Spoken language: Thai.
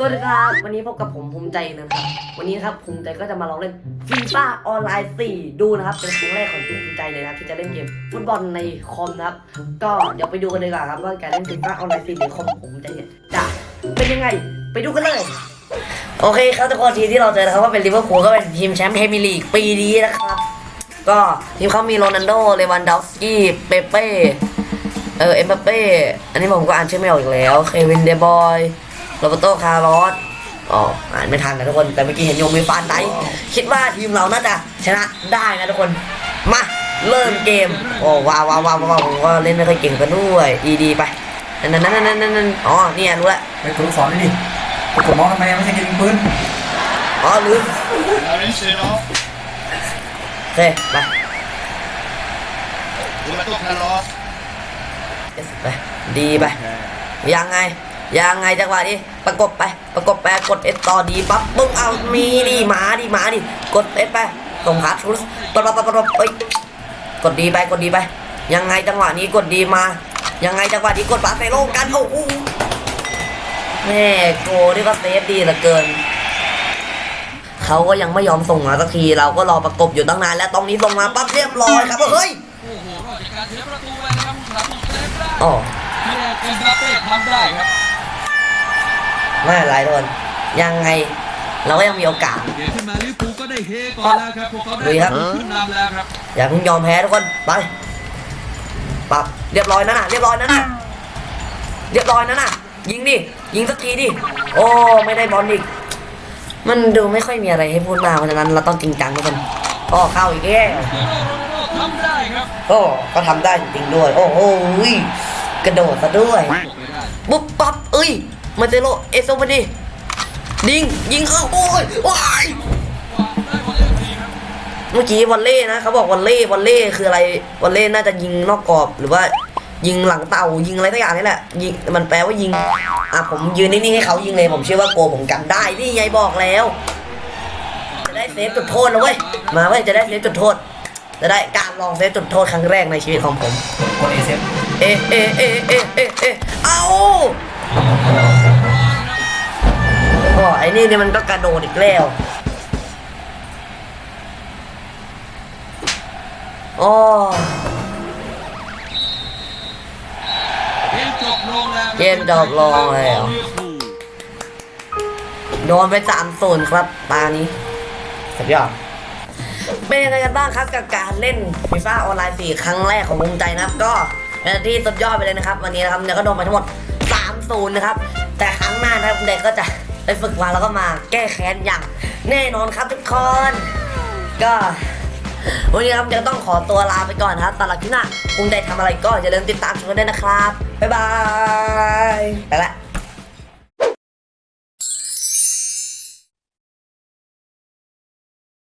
สวัสดีครับ วันนี้พบกับผมภูมิใจนะครับ วันนี้นะครับภูมิใจก็จะมาลองเล่นฟีฟ่าออนไลน์ 4 ดูนะครับ เป็นครั้งแรกของภูมิใจเลยนะที่จะเล่นเกมฟุตบอลในคอมนะครับ ก็เดี๋ยวไปดูกันเลยดีกว่าครับว่าการเล่นฟีฟ่าออนไลน์ 4 ในคอมของภูมิใจเนี่ยจะเป็นยังไง ไปดูกันเลยโอเคครับทุกคนทีที่เราเจอนะครับว่าเป็นลิเวอร์พูลก็เป็นทีมแชมป์พรีเมียร์ลีกปีนี้นะครับ ก็ทีมเขามีโรนัลโดเลวันดอฟสกี้เปเป้เออเอ็มบัปเป้อันนี้ผมก็อ่านชื่อไม่ออกอีกแล้วเควินเดบอย โรเบโตคาร์ลอสอ๋ออ่านไม่ทันนะทุกคน แต่เมื่อกี้เห็นโยมมีฟานไดคิดว่าทีมเราน่าจะชนะได้นะทุกคน มา เริ่มเกม โอ้ว้าวว้าวว้าวว้าวผมก็เล่นไม่ค่อยเก่งกันด้วยอีดีไป นั่นนั่นนั่นนั่นนั่นอ๋อเนี่ยรู้แล้วไปตัวลูกศรเลยดิไปกดมองทำไมไม่ใช่ยิงปืนอ๋อลืม Laurencio โอเคไป Roberto Carlos ไปดีไปยังไง ยังไงจังหวะนี้ประกบไปประกบไปกดเอสต่อดีปั๊บปึ้งเอามีดิหมาดิหมาดิกดเอสไปส่งหาทุสปะปะปะปะปะเอ้ยกดดีไปกดดีไป ยังไงจังหวะนี้กดดีมา ยังไงจังหวะนี้กดปาเซโลกันโอ้โหแม่โกนี่ก็เซฟดีเหลือเกินเขาก็ยังไม่ยอมส่งมาสักทีเราก็รอประกบอยู่ตั้งนานแล้วตรงนี้ส่งมาปั๊บเรียบร้อยครับเฮ้ยโอ้โหจากการเสียประตูไปนะครับผู้สาประตูเซฟได้อ๋อที่แรกเอ็มบัปเป้ทำได้ครับ ไม่เป็นไรทุกคนยังไงเราก็ยังมีโอกาสเกมขึ้นมาลิเวอร์พูลก็ได้เฮก่อนแล้วครับพวกเขาได้ลุยครับขึ้นนำแล้วครับอย่าเพิ่งยอมแพ้ทุกคนไปปรับเรียบร้อยนะน่ะเรียบร้อยนะน่ะเรียบร้อยนะน่ะ ยิงดิยิงสักทีดิโอ้ไม่ได้บอลอีกมันดูไม่ค่อยมีอะไรให้พูดมากเพราะฉะนั้นเราต้องจริงจังทุกคนก็เข้าอีกแย่เจโรโรนัลโดทำได้ครับโอ้ก็ทำได้จริงๆด้วย โอ้โหยกระโดดซะด้วยจบไปได้ปุ๊บปั๊บเอ้ย มาเซโลเอโซมาดิยิงยิงเข้าโอ้ยว้ายวางได้บอลเล่นดีครับเมื่อกี้วอลเล่นะเขาบอกวอลเล่วอลเล่คืออะไรวอลเล่น่าจะยิงนอกกรอบหรือว่า ยิงหลังเต่ายิงอะไรสักอย่างนี่แหละยิงมันแปลว่ายิงอะผมยืนนิ่งๆให้เขายิงเลยผมเชื่อว่าโกผมกันได้นี่ยายบอกแล้ว จะได้เซฟจุดโทษนะเว้ยมาเว้ยจะได้เซฟจุดโทษ จะได้การลองเซฟจุดโทษครั้งแรกในชีวิตของผมกดเอเซฟเอะเอะเอะเอะเอะเอะเอาโอ้ไอ้ นี่เนี่ยมันก็กระโดดอีกแล้ว โอ้เกมจบลงแล้วเกมจบลงแล้วโดนไปสามศูนย์ครับตานี้สุดยอดเป็นยังไงกันบ้างครับกับการเล่นฟีฟ่าออนไลน์4ครั้งแรกของวงใจนะครับ ก็เป็นที่สุดยอดไปเลยนะครับ วันนี้นะครับเนี่ยก็โดนไปทั้งหมด3 0นย์นะครับ แต่ครั้งหน้านะครับเด็กก็จะ ไปฝึกมาแล้วก็มาแก้แค้นอย่างแน่นอนครับทุกคน ก็วันนี้ครับจะต้องขอตัวลาไปก่อนครับสำหรับที่หน้าคุณใจทำอะไรก็อย่าลืมติดตามชมกันด้วยนะครับ บ๊ายบาย ไปละ